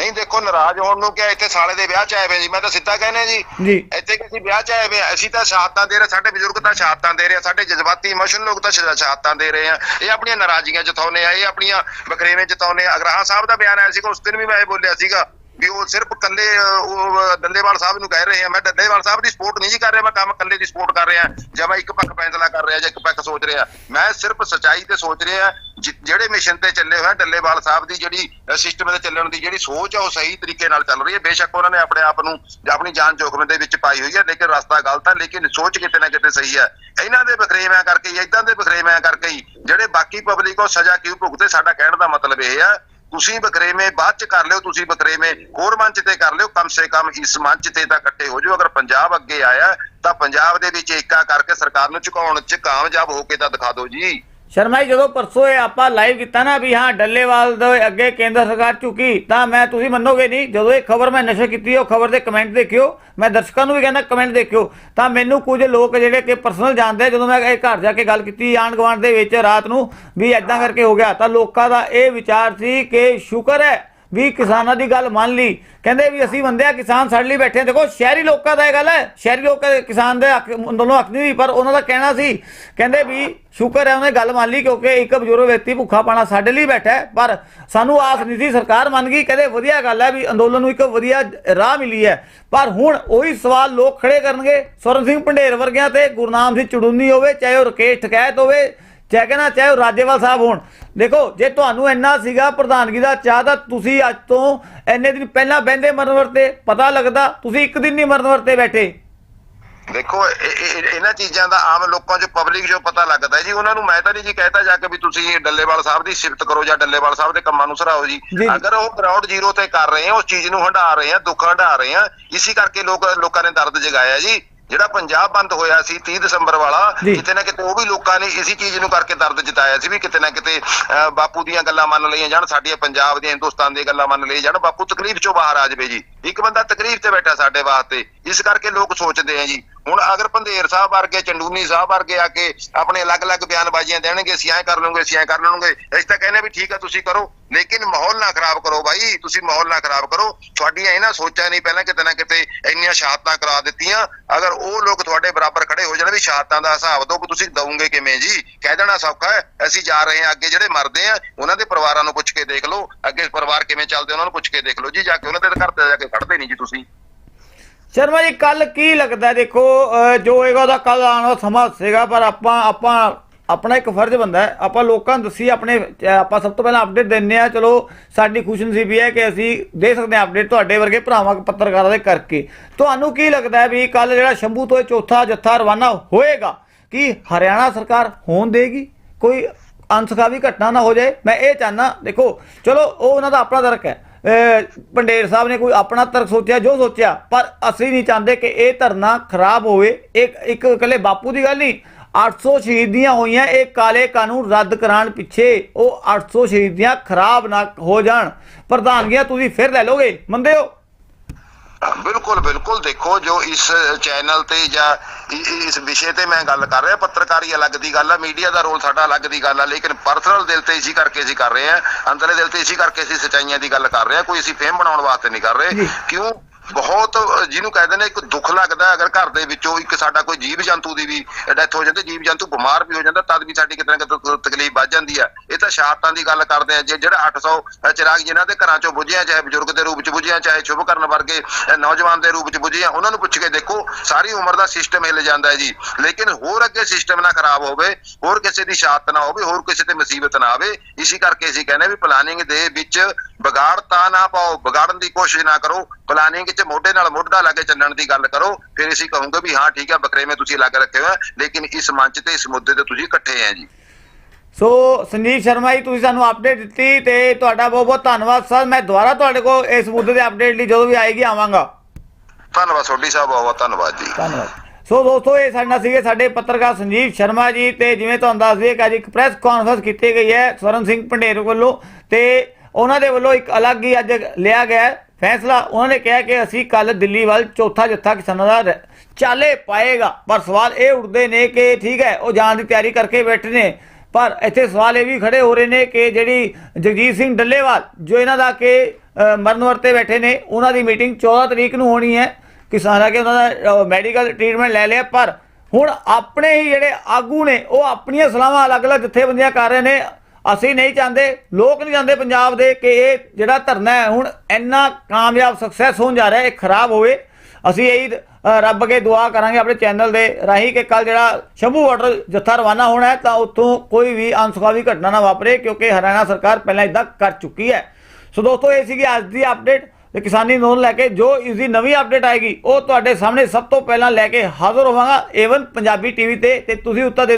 ਨਹੀਂ ਦੇਖੋ ਨਾਰਾਜ਼ ਹੋਣ ਨੂੰ ਕਿਹਾ ਇੱਥੇ ਸਾਲੇ ਦੇ ਵਿਆਹ ਚ ਆਏ ਵੇ ਜੀ। ਮੈਂ ਤਾਂ ਸਿੱਧਾ ਕਹਿੰਦਾ ਜੀ ਇੱਥੇ ਕਿਸੇ ਵਿਆਹ ਚ ਆਏ ਵੇ। ਅਸੀਂ ਤਾਂ ਸ਼ਹਾਦਤਾਂ ਦੇ ਰਹੇ ਸਾਡੇ ਬਜ਼ੁਰਗ ਤਾਂ ਸ਼ਹਾਦਤਾਂ ਦੇ ਰਹੇ ਸਾਡੇ ਜਜ਼ਬਾਤੀ ਇਮੋਸ਼ਨ ਲੋਕ ਤਾਂ ਸ਼ਹਾ- ਸ਼ਹਾਦਤਾਂ ਦੇ ਰਹੇ ਆ। ਇਹ ਆਪਣੀਆਂ ਨਾਰਾਜ਼ਗੀਆਂ ਜਤਾਉਂਦੇ ਆ ਇਹ ਆਪਣੀਆਂ ਬਖਰੇਵੇਂ ਜਤਾਉਂਦੇ ਆ। ਅਗਰਾਹਾਂ ਸਾਹਿਬ ਦਾ ਬਿਆਨ ਆਇਆ ਸੀਗਾ ਉਸ ਦਿਨ ਵੀ ਮੈਂ ਇਹ ਬੋਲਿਆ ਸੀਗਾ। ਵੀ ਉਹ ਸਿਰਫ ਕੱਲੇ ਉਹ ਡੱਲੇਵਾਲ ਸਾਹਿਬ ਨੂੰ ਕਹਿ ਰਹੇ ਆ। ਮੈਂ ਡੱਲੇਵਾਲ ਸਾਹਿਬ ਦੀ ਸਪੋਰਟ ਨਹੀਂ ਜੀ ਕਰ ਰਿਹਾ ਮੈਂ ਕੰਮ ਕੱਲੇ ਦੀ ਸਪੋਰਟ ਕਰ ਰਿਹਾ। ਜਾਂ ਮੈਂ ਇੱਕ ਪੱਖ ਫੈਸਲਾ ਕਰ ਰਿਹਾ ਜਾਂ ਇੱਕ ਪੱਖ ਸੋਚ ਰਿਹਾ। ਮੈਂ ਸਿਰਫ ਸਚਾਈ ਤੇ ਸੋਚ ਰਿਹਾ ਜਿਹੜੇ ਮਿਸ਼ਨ ਤੇ ਚੱਲੇ ਹੋਏ ਆ, ਡੱਲੇਵਾਲ ਸਾਹਿਬ ਦੀ ਜਿਹੜੀ ਸਿਸਟਮ ਦੇ ਚੱਲਣ ਦੀ ਜਿਹੜੀ ਸੋਚ ਆ ਉਹ ਸਹੀ ਤਰੀਕੇ ਨਾਲ ਚੱਲ ਰਹੀ ਹੈ। ਬੇਸ਼ੱਕ ਉਹਨਾਂ ਨੇ ਆਪਣੇ ਆਪ ਨੂੰ ਆਪਣੀ ਜਾਨ ਜੋਖਮ ਦੇ ਵਿੱਚ ਪਾਈ ਹੋਈ ਹੈ ਲੇਕਿਨ ਰਸਤਾ ਗਲਤ ਹੈ ਲੇਕਿਨ ਸੋਚ ਕਿਤੇ ਨਾ ਕਿਤੇ ਸਹੀ ਹੈ। ਇਹਨਾਂ ਦੇ ਬਖਰੇਵਿਆਂ ਕਰਕੇ ਹੀ ਇਦਾਂ ਦੇ ਬਖਰੇਵਿਆਂ ਕਰਕੇ ਹੀ ਜਿਹੜੇ ਬਾਕੀ ਪਬਲਿਕ ਉਹ ਸਜ਼ਾ ਕਿਉਂ ਭੁਗਤੇ ਸਾਡਾ ਕਹਿਣ ਦਾ ਮਤਲਬ ਇਹ ਹੈ ਤੁਸੀਂ ਬਕਰੇਵੇਂ ਬਾਅਦ ਚ ਕਰ ਲਿਓ, ਤੁਸੀਂ ਬਕਰੇਵੇਂ ਹੋਰ ਮੰਚ ਤੇ ਕਰ ਲਿਓ, ਕਮ ਸੇ ਕਮ ਇਸ ਮੰਚ ਤੇ ਤਾਂ ਇਕੱਠੇ ਹੋ ਜਾਓ। ਅਗਰ ਪੰਜਾਬ ਅੱਗੇ ਆਇਆ, ਤਾਂ ਪੰਜਾਬ ਦੇ ਵਿੱਚ ਏਕਾ ਕਰਕੇ ਸਰਕਾਰ ਨੂੰ ਝੁਕਾਉਣ ਚ ਕਾਮਯਾਬ ਹੋ ਕੇ ਤਾਂ ਦਿਖਾ ਦਿਓ ਜੀ। ਸ਼ਰਮਾ ਜੀ ਜਦੋਂ ਪਰਸੋਂ ਇਹ ਆਪਾਂ ਲਾਈਵ ਕੀਤਾ ਨਾ ਵੀ ਹਾਂ, ਡੱਲੇਵਾਲ ਦੇ ਅੱਗੇ ਕੇਂਦਰ ਸਰਕਾਰ ਝੁਕੀ, ਤਾਂ ਮੈਂ, ਤੁਸੀਂ ਮੰਨੋਗੇ ਨਹੀਂ, ਜਦੋਂ ਇਹ ਖਬਰ ਮੈਂ ਨਸ਼ਰ ਕੀਤੀ, ਉਹ ਖਬਰ ਦੇ ਕਮੈਂਟ ਦੇਖਿਓ। ਮੈਂ ਦਰਸ਼ਕਾਂ ਨੂੰ ਵੀ ਕਹਿੰਦਾ ਕਮੈਂਟ ਦੇਖਿਓ। ਤਾਂ ਮੈਨੂੰ ਕੁਝ ਲੋਕ ਜਿਹੜੇ ਕਿ ਪਰਸਨਲ ਜਾਣਦੇ ਜਦੋਂ ਮੈਂ ਇਹ ਘਰ ਜਾ ਕੇ ਗੱਲ ਕੀਤੀ ਆਂਢ ਗੁਆਂਢ ਦੇ ਵਿੱਚ ਰਾਤ ਨੂੰ, ਵੀ ਐਦਾਂ ਕਰਕੇ ਹੋ ਗਿਆ, ਤਾਂ ਲੋਕਾਂ ਦਾ ਇਹ ਵਿਚਾਰ ਸੀ ਕਿ ਸ਼ੁਕਰ ਹੈ ਵੀ ਕਿਸਾਨਾਂ ਦੀ ਗੱਲ ਮੰਨ ਲਈ। ਕਹਿੰਦੇ ਵੀ ਅਸੀਂ ਬੰਦੇ ਆ, ਕਿਸਾਨ ਸਾਡੇ ਲਈ ਬੈਠੇ ਆ। ਦੇਖੋ, ਸ਼ਹਿਰੀ ਲੋਕਾਂ ਦਾ ਇਹ ਗੱਲ ਹੈ। ਸ਼ਹਿਰੀ ਲੋਕ ਕਿਸਾਨ ਦੇ ਹੱਕ ਅੰਦੋਲਨ ਹੱਕ ਨਹੀਂ ਹੋਈ ਪਰ ਉਹਨਾਂ ਦਾ ਕਹਿਣਾ ਸੀ। ਕਹਿੰਦੇ ਵੀ ਸ਼ੁਕਰ ਹੈ, ਉਹਨੇ ਗੱਲ ਮੰਨ ਲਈ ਕਿਉਂਕਿ ਇੱਕ ਬਜ਼ੁਰਗ ਵਿਅਕਤੀ ਭੁੱਖਾ ਪਾਣਾ ਸਾਡੇ ਲਈ ਬੈਠਾ ਪਰ ਸਾਨੂੰ ਆਸ ਨਹੀਂ ਸੀ, ਸਰਕਾਰ ਮੰਨ ਗਈ। ਕਹਿੰਦੇ ਵਧੀਆ ਗੱਲ ਹੈ ਵੀ ਅੰਦੋਲਨ ਨੂੰ ਇੱਕ ਵਧੀਆ ਰਾਹ ਮਿਲੀ ਹੈ। ਪਰ ਹੁਣ ਉਹੀ ਸਵਾਲ ਲੋਕ ਖੜੇ ਕਰਨਗੇ। ਸਵਰਨ ਸਿੰਘ ਭੰਡੇਰ ਵਰਗਿਆਂ ਤੇ ਗੁਰਨਾਮ ਸਿੰਘ ਚੜੂਨੀ ਹੋਵੇ, ਚਾਹੇ ਉਹ ਰਕੇਸ਼ ਠਕੈਤ ਹੋਵੇ ਚਾਹੇ ਕਹਿੰਦਾ ਚਾਹੇ ਉਹ ਰਾਜੇਵਾਲ ਸਾਹਿਬ ਹੋਣ। ਦੇਖੋ ਜੇ ਤੁਹਾਨੂੰ ਇੰਨਾ ਸੀਗਾ ਪ੍ਰਧਾਨਗੀ ਦਾ ਚਾਹ ਤਾਂ ਤੁਸੀਂ ਅੱਜ ਤੋਂ ਇੰਨੇ ਦਿਨ ਪਹਿਲਾਂ ਬਹਿੰਦੇ ਮਰਨ ਵਰਤੇ ਪਤਾ ਲੱਗਦਾ ਤੁਸੀਂ ਇੱਕ ਦਿਨ ਨਹੀਂ ਮਰਨ ਵਰਤੇ ਬੈਠੇ। ਦੇਖੋ ਇਹ- ਇਹ- ਇਹ- ਇਹਨਾਂ ਚੀਜ਼ਾਂ ਦਾ ਆਮ ਲੋਕਾਂ 'ਚ ਪਬਲਿਕ 'ਚੋਂ ਪਤਾ ਲੱਗਦਾ ਜੀ। ਉਹਨਾਂ ਨੂੰ ਮੈਂ ਤਾਂ ਨਹੀਂ ਜੀ ਕਹਿਤਾ ਜਾ ਕੇ ਵੀ ਤੁਸੀਂ ਡੱਲੇਵਾਲ ਸਾਹਿਬ ਦੀ ਸਿਫਤ ਕਰੋ ਜਾਂ ਡੱਲੇਵਾਲ ਸਾਹਿਬ ਦੇ ਕੰਮਾਂ ਨੂੰ ਸਰਾਹੋ ਜੀ। ਅਗਰ ਉਹ ਗਰਾਊਂਡ ਜ਼ੀਰੋ ਤੇ ਕਰ ਰਹੇ ਆ ਉਸ ਚੀਜ਼ ਨੂੰ ਹੰਢਾ ਰਹੇ ਆ ਦੁੱਖ ਹੰਢਾ ਰਹੇ ਆ ਇਸੇ ਕਰਕੇ ਲੋਕ ਲੋਕਾਂ ਨੇ ਦਰਦ ਜਗਾਇਆ ਜੀ। ਜਿਹੜਾ ਪੰਜਾਬ ਬੰਦ ਹੋਇਆ ਸੀ 30 ਦਸੰਬਰ ਵਾਲਾ। ਕਿਤੇ ਨਾ ਕਿਤੇ ਉਹ ਵੀ ਲੋਕਾਂ ਨੇ ਇਸੇ ਚੀਜ਼ ਨੂੰ ਕਰਕੇ ਦਰਦ ਜਤਾਇਆ ਸੀ ਵੀ ਕਿਤੇ ਨਾ ਕਿਤੇ ਬਾਪੂ ਦੀਆਂ ਗੱਲਾਂ ਮੰਨ ਲਈਆਂ ਜਾਣ ਸਾਡੀਆਂ ਪੰਜਾਬ ਦੀਆਂ ਹਿੰਦੁਸਤਾਨ ਦੀਆਂ ਗੱਲਾਂ ਮੰਨ ਲਈਆਂ ਜਾਣ ਬਾਪੂ ਤਕਲੀਫ ਚੋਂ ਬਾਹਰ ਆ ਜਾਵੇ ਜੀ ਇੱਕ ਬੰਦਾ ਤਕਲੀਫ ਤੇ ਬੈਠਾ ਸਾਡੇ ਵਾਸਤੇ ਇਸ ਕਰਕੇ ਲੋਕ ਸੋਚਦੇ ਆ ਜੀ ਹੁਣ ਅਗਰ ਪੰਧੇਰ ਸਾਹਿਬ ਵਰਗੇ, ਚੰਡੂਨੀ ਸਾਹਿਬ ਵਰਗੇ ਆ ਕੇ ਆਪਣੇ ਅਲੱਗ-ਅਲੱਗ ਬਿਆਨਬਾਜ਼ੀਆਂ ਦੇਣਗੇ ਅਸੀਂ ਐਂ ਕਰ ਲਵਾਂਗੇ ਅਸੀਂ ਐਂ ਕਰ ਲਵਾਂਗੇ ਅਸੀਂ ਤਾਂ ਕਹਿੰਦੇ ਵੀ ਠੀਕ ਆ, ਤੁਸੀਂ ਕਰੋ। ਲੇਕਿਨ ਮਾਹੌਲ ਨਾ ਖਰਾਬ ਕਰੋ ਬਾਈ, ਤੁਸੀਂ ਮਾਹੌਲ ਨਾ ਖਰਾਬ ਕਰੋ। ਤੁਹਾਡੀਆਂ ਇਹਨਾਂ ਸੋਚਾਂ ਨਹੀਂ ਪਹਿਲਾਂ ਕਿਤੇ ਨਾ ਕਿਤੇ ਇੰਨੀਆਂ ਸ਼ਹਾਦਤਾਂ ਕਰਾ ਦਿੱਤੀਆਂ। ਅਗਰ ਉਹ ਲੋਕ ਤੁਹਾਡੇ ਬਰਾਬਰ ਖੜੇ ਹੋ ਜਾਣ ਵੀ ਸ਼ਹਾਦਤਾਂ ਦਾ ਹਿਸਾਬ ਦੋ ਕਿ ਤੁਸੀਂ ਦਵੋਗੇ ਕਿਵੇਂ ਜੀ। ਕਹਿ ਦੇਣਾ ਸੌਖਾ ਹੈ, ਅਸੀਂ ਜਾ ਰਹੇ ਹਾਂ, ਅੱਗੇ ਜਿਹੜੇ ਮਰਦੇ ਆ, ਉਹਨਾਂ ਦੇ ਪਰਿਵਾਰਾਂ ਨੂੰ ਪੁੱਛ ਕੇ ਦੇਖ ਲਓ। ਅੱਗੇ ਪਰਿਵਾਰ ਕਿਵੇਂ ਚੱਲਦੇ ਉਹਨਾਂ ਨੂੰ ਪੁੱਛ ਕੇ ਦੇਖ ਲਓ ਜੀ, ਜਾ ਕੇ ਉਹਨਾਂ ਦੇ ਘਰ ਤੇ ਜਾ ਕੇ ਖੜਦੇ ਨਹੀਂ ਜੀ ਤੁਸੀਂ। ਸ਼ਰਮਾ ਜੀ ਕੱਲ ਕੀ ਲੱਗਦਾ ਦੇਖੋ ਜੋ ਹੋਏਗਾ ਉਹਦਾ ਕੱਲ ਆਉਣ ਵਾਲਾ ਸਮਾਂ ਸੀਗਾ, ਪਰ ਆਪਾਂ ਆਪਾਂ ਆਪਣਾ ਇੱਕ ਫਰਜ਼ ਬੰਦਾ ਹੈ। ਆਪਾਂ ਲੋਕਾਂ ਨੂੰ ਦੱਸੀ ਆਪਣੇ ਆਪਾਂ ਸਭ ਤੋਂ ਪਹਿਲਾਂ ਅਪਡੇਟ ਦਿੰਨੇ ਆ ਚਲੋ, ਸਾਡੀ ਖੁਸ਼ਨਸੀਬੀ ਹੈ ਕਿ ਅਸੀਂ ਦੇ ਸਕਦੇ ਹਾਂ ਅਪਡੇਟ ਤੁਹਾਡੇ ਵਰਗੇ ਭਰਾਵਾਂ ਪੱਤਰਕਾਰਾਂ ਦੇ ਕਰਕੇ। ਤੁਹਾਨੂੰ ਕੀ ਲੱਗਦਾ ਹੈ ਵੀ ਕੱਲ ਜਿਹੜਾ ਸ਼ੰਭੂ ਤੋਂ ਇਹ ਚੌਥਾ ਜੱਥਾ ਰਵਾਨਾ ਹੋਏਗਾ, ਕੀ ਹਰਿਆਣਾ ਸਰਕਾਰ ਹੋਣ ਦੇਗੀ? ਕੋਈ ਅਨਸਖਾਵੀ ਘਟਨਾ ਨਾ ਹੋ ਜਾਏ? ਮੈਂ ਇਹ ਚਾਹਨਾ ਦੇਖੋ, ਚਲੋ, ਉਹ ਉਹਨਾਂ ਦਾ ਆਪਣਾ ਤਰਕ ਹੈ। ਪੰਡੇਰ ਸਾਹਿਬ ਨੇ ਕੋਈ ਆਪਣਾ ਤਰਕ ਸੋਚਿਆ, ਜੋ ਸੋਚਿਆ, ਪਰ ਅਸੀਂ ਨਹੀਂ ਚਾਹੁੰਦੇ ਕਿ ਇਹ ਧਰਨਾ ਖਰਾਬ ਹੋਵੇ। ਇੱਕ ਇੱਕ ਇਕੱਲੇ ਬਾਪੂ ਦੀ ਗੱਲ ਨਹੀਂ 800 ਸ਼ਹੀਦੀਆਂ ਹੋਈਆਂ, ਇਹ ਕਾਲੇ ਕਾਨੂੰਨ ਰੱਦ ਕਰਾਉਣ ਪਿੱਛੇ ਉਹ 800 ਸ਼ਹੀਦੀਆਂ ਖਰਾਬ ਨਾ ਹੋ ਜਾਣ। ਪ੍ਰਧਾਨਗੀਆਂ, ਤੁਸੀਂ ਫਿਰ ਲੈ ਲੋਗੇ ਮੰਨਦੇ ਹੋ? ਬਿਲਕੁਲ ਬਿਲਕੁਲ ਦੇਖੋ, ਜੋ ਇਸ ਚੈਨਲ ਤੇ ਜਾਂ ਇਸ ਵਿਸ਼ੇ ਤੇ ਮੈਂ ਗੱਲ ਕਰ ਰਿਹਾ ਪੱਤਰਕਾਰੀ ਅਲੱਗ ਦੀ ਗੱਲ ਆ ਮੀਡੀਆ ਦਾ ਰੋਲ ਸਾਡਾ ਅਲੱਗ ਦੀ ਗੱਲ ਆ ਲੇਕਿਨ ਪਰਸਨਲ ਦਿਲ ਤੇ ਇਸੀ ਕਰਕੇ ਅਸੀਂ ਕਰ ਰਹੇ ਹਾਂ ਅੰਦਰਲੇ ਦਿਲ ਤੇ ਇਸੀ ਕਰਕੇ ਅਸੀਂ ਸਚਾਈਆਂ ਦੀ ਗੱਲ ਕਰ ਰਹੇ ਹਾਂ ਕੋਈ ਅਸੀਂ ਫੇਮ ਬਣਾਉਣ ਵਾਸਤੇ ਨਹੀਂ ਕਰ। ਰਹੇ ਕਿਉਂ ਬਹੁਤ, ਜਿਹਨੂੰ ਕਹਿੰਦੇ ਨੇ ਇੱਕ ਦੁੱਖ ਲੱਗਦਾ ਅਗਰ ਘਰ ਦੇ ਵਿੱਚੋਂ ਇੱਕ ਸਾਡਾ ਕੋਈ ਜੀਵ ਜੰਤੂ ਦੀ ਵੀ ਡੈਥ ਹੋ ਜਾਂਦੀ, ਜੀਵ ਜੰਤੂ ਬਿਮਾਰ ਵੀ ਹੋ ਜਾਂਦਾ, ਤਦ ਵੀ ਸਾਡੀ ਕਿਤੇ ਨਾ ਕਿਤੇ ਤਕਲੀਫ ਵੱਧ ਜਾਂਦੀ ਆ ਇਹ ਤਾਂ ਸ਼ਹਾਦਤਾਂ ਦੀ ਗੱਲ ਕਰਦੇ ਆ, ਜੇ ਜਿਹੜਾ 800 ਚਿਰਾਗ ਜਿਨ੍ਹਾਂ ਦੇ ਘਰਾਂ ਚੋਂ ਬੁਝਿਆ, ਚਾਹੇ ਬਜ਼ੁਰਗ ਦੇ ਰੂਪ ਚ ਬੁਝਿਆ, ਚਾਹੇ ਸ਼ੁਭ ਕਰਨ ਵਰਗੇ ਨੌਜਵਾਨ ਦੇ ਰੂਪ ਚ ਬੁਝਿਆ, ਉਹਨਾਂ ਨੂੰ ਪੁੱਛ ਕੇ ਦੇਖੋ, ਸਾਰੀ ਉਮਰ ਦਾ ਸਿਸਟਮ ਹਿੱਲ ਜਾਂਦਾ ਹੈ ਜੀ। ਲੇਕਿਨ ਹੋਰ ਅੱਗੇ ਸਿਸਟਮ ਨਾ ਖਰਾਬ ਹੋਵੇ, ਹੋਰ ਕਿਸੇ ਦੀ ਸ਼ਹਾਦਤ ਨਾ ਹੋਵੇ, ਹੋਰ ਕਿਸੇ ਤੇ ਮੁਸੀਬਤ ਨਾ ਆਵੇ, ਇਸੇ ਕਰਕੇ ਅਸੀਂ ਕਹਿੰਦੇ ਵੀ ਪਲਾਨਿੰਗ ਦੇ ਵਿੱਚ ਵਿਗਾੜ ਤਾਂ ਨਾ ਪਾਓ, ਵਿਗਾੜਨ ਦੀ ਕੋਸ਼ਿਸ਼ ਨਾ ਕਰੋ ਪਲਾਨਿੰਗ 'ਚ ਮੋਢੇ ਨਾਲ ਮੋਢਾ ਲਾ ਕੇ ਚੱਲਣ ਦੀ ਗੱਲ ਕਰੋ ਫਿਰ ਅਸੀਂ ਕਹੂੰਗੇ ਵੀ ਹਾਂ ਠੀਕ ਹੈ ਬਕਰੇਵੇਂ ਤੁਸੀਂ ਅਲੱਗ ਰੱਖੇ ਆ, ਲੇਕਿਨ ਇਸ ਮੰਚ ਤੇ ਇਸ ਮੁੱਦੇ ਤੇ ਤੁਸੀਂ ਇਕੱਠੇ ਆ ਜੀ। ਸੋ ਸੰਜੀਵ ਸ਼ਰਮਾ ਜੀ ਤੁਸੀਂ ਸਾਨੂੰ ਅਪਡੇਟ ਦਿੱਤੀ ਤੇ ਤੁਹਾਡਾ ਬਹੁਤ ਬਹੁਤ ਧੰਨਵਾਦ। ਸਰ ਮੈਂ ਦੁਬਾਰਾ ਤੁਹਾਡੇ ਕੋਲ ਇਸ ਮੁੱਦੇ ਦੇ ਅਪਡੇਟ ਲਈ ਜਦੋਂ ਵੀ ਆਏਗੀ ਆਵਾਂਗਾ। ਧੰਨਵਾਦ ਸੋਢੀ ਸਾਹਿਬ ਬਹੁਤ ਬਹੁਤ ਧੰਨਵਾਦ ਜੀ। ਧੰਨਵਾਦ। ਸੋ ਦੋਸਤੋ ਇਹ ਸਾਡੇ ਨਾਲ ਸੀਗੇ ਸਾਡੇ ਪੱਤਰਕਾਰ ਸੰਜੀਵ ਸ਼ਰਮਾ ਜੀ ਤੇ ਜਿਵੇਂ ਤੁਹਾਨੂੰ ਦੱਸ ਦਈਏ ਕਿ ਅੱਜ ਇੱਕ ਪ੍ਰੈਸ ਕਾਨਫਰੰਸ ਕੀਤੀ ਗਈ ਹੈ ਸਵਰਨ ਸਿੰਘ ਪੰਡੇਰ ਵੱਲੋਂ ਤੇ ਉਹਨਾਂ ਦੇ ਵੱਲੋਂ ਇੱਕ ਅਲੱਗ ਹੀ ਅੱਜ ਲਿਆ ਗਿਆ ਹੈ। ਫੈਸਲਾ ਉਹਨਾਂ ਨੇ ਕਿਹਾ ਕਿ ਅਸੀਂ ਕੱਲ ਦਿੱਲੀ ਵੱਲ ਚੌਥਾ ਜੱਥਾ ਕਿਸਾਨਾਂ ਦਾ ਰ- ਚਾਲੇ ਪਾਏਗਾ। ਪਰ ਸਵਾਲ ਇਹ ਉੱਠਦੇ ਨੇ ਕਿ ਠੀਕ ਹੈ ਉਹ ਜਾਣ ਦੀ ਤਿਆਰੀ ਕਰਕੇ ਬੈਠੇ ਨੇ। ਪਰ ਇੱਥੇ ਸਵਾਲ ਇਹ ਵੀ ਖੜੇ ਹੋ ਰਹੇ ਨੇ ਕਿ ਜਿਹੜੀ ਜਗਜੀਤ ਸਿੰਘ ਡੱਲੇਵਾਲ ਜੋ ਇਹਨਾਂ ਦਾ ਕਿ ਅ, ਮਰਨ ਵਰਤੇ ਬੈਠੇ ਨੇ ਉਹਨਾਂ ਦੀ ਮੀਟਿੰਗ 14 ਤਰੀਕ ਨੂੰ ਹੋਣੀ ਹੈ। ਕਿਸਾਨਾਂ ਕੇ ਉਹਨਾਂ ਦਾ ਮੈਡੀਕਲ ਟ੍ਰੀਟਮੈਂਟ ਲੈ ਲਿਆ। ਪਰ ਹੁਣ ਆਪਣੇ ਹੀ ਜਿਹੜੇ ਆਗੂ ਨੇ ਉਹ ਆਪਣੀਆਂ ਸਲਾਹਾਂ ਅਲੱਗ-ਅਲੱਗ ਜਥੇਬੰਦੀਆਂ ਕਰ ਰਹੇ ਨੇ। ਅਸੀਂ ਨਹੀਂ ਚਾਹੁੰਦੇ, ਲੋਕ ਨਹੀਂ ਚਾਹੁੰਦੇ ਪੰਜਾਬ ਦੇ ਕਿ ਇਹ ਜਿਹੜਾ ਧਰਨਾ ਹੈ, ਹੁਣ ਇੰਨਾ ਕਾਮਯਾਬ ਸਕਸੈਸ ਹੋਣ ਜਾ ਰਿਹਾ, ਇਹ ਖਰਾਬ ਹੋਵੇ। ਅਸੀਂ ਇਹੀ ਰੱਬ ਅੱਗੇ ਦੁਆ ਕਰਾਂਗੇ ਆਪਣੇ ਚੈਨਲ ਦੇ ਰਾਹੀਂ ਕਿ ਕੱਲ ਜਿਹੜਾ ਸ਼ੰਭੂ ਬਾਰਡਰ ਜੱਥਾ ਰਵਾਨਾ ਹੋਣਾ ਹੈ, ਤਾਂ ਉੱਥੋਂ ਕੋਈ ਵੀ ਅਨਸੁਖਾਵੀ ਘਟਨਾ ਨਾ ਵਾਪਰੇ, ਕਿਉਂਕਿ ਹਰਿਆਣਾ ਸਰਕਾਰ ਪਹਿਲਾਂ ਇਦਾਂ ਕਰ ਚੁੱਕੀ ਹੈ। ਸੋ ਦੋਸਤੋ, ਇਹ ਸੀਗੀ ਅੱਜ ਦੀ ਅਪਡੇਟ ਤੇ ਕਿਸਾਨੀ ਨੋਨ ਲੈ ਕੇ ਜੋ ਇਸ ਦੀ ਨਵੀਂ ਅਪਡੇਟ ਆਏਗੀ, ਉਹ ਤੁਹਾਡੇ ਸਾਹਮਣੇ ਸਭ ਤੋਂ ਪਹਿਲਾਂ ਲੈ ਕੇ ਹਾਜ਼ਰ ਹੋਵਾਂਗਾ ਏਵਨ ਪੰਜਾਬੀ ਟੀਵੀ ਤੇ ਤੇ ਤੁਸੀਂ ਉੱਤੇ